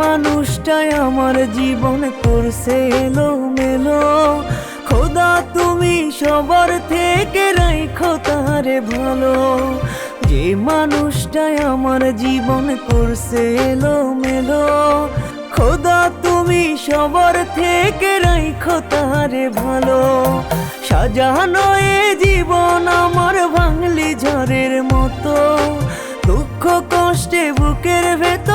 মানুষটাই আমার জীবন করছে এলো মেলো খোদা, তুমি সবার থেকে রাইখো তারে ভালো। যে মানুষটাই আমার জীবন করছে এলো মেলো খোদা, তুমি সবার থেকে রাইখো তারে ভালো। সাজানো এ জীবন আমার ভাঙলি ঝড়ের মতো। দুঃখ কষ্টে বুকের ভেতর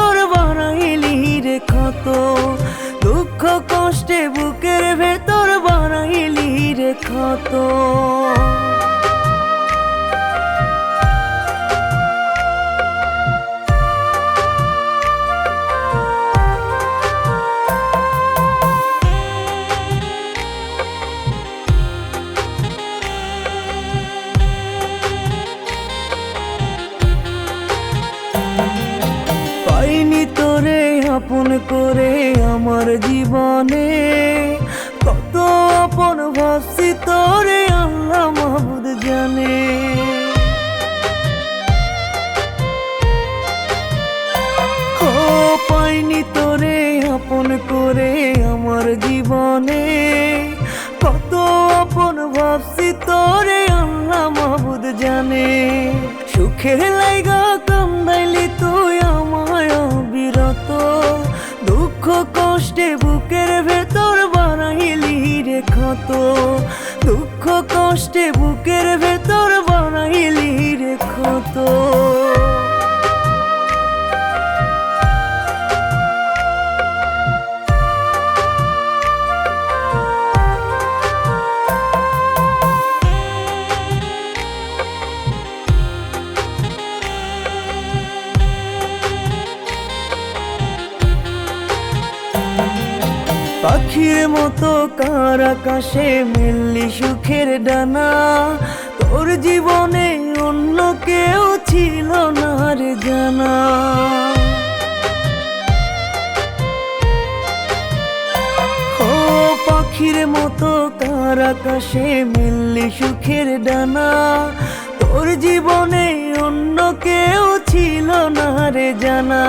কষ্টে বুকের ভেতর বানাইলি রে ক্ষত। আপন করে আমার জীবনে। কত আপন ভাবছি তোরে আল্লাহ মাহবুদ জানে। পাইনি তোরে আপন করে আমার জীবনে। কত আপন ভাবছি তোরে আল্লাহ মাহবুদ জানে। সুখের লাইগা কান্দাইলি তুই দুঃখ কষ্টে বুকের ভেতর বানাইলি রে ক্ষত। দুঃখ কষ্টে বুকের ভেতর পাখির মতো কার আকাশে মিললি সুখের ডানা? তোর জীবনে অন্য কেউ ছিল না রে জানা। পাখির মতো কার আকাশে মিললি সুখের ডানা? তোর জীবনে অন্য কেউ ছিল না রে জানা।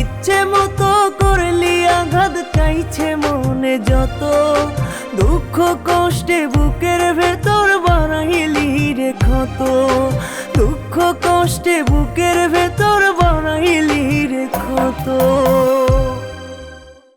ইচ্ছে মতো করলি আঘাত, চাইছে মনে যত দুঃখ কষ্টে বুকের ভেতর বানাইলি রে ক্ষত। দুঃখ কষ্টে বুকের ভেতর বানাইলি রে ক্ষত।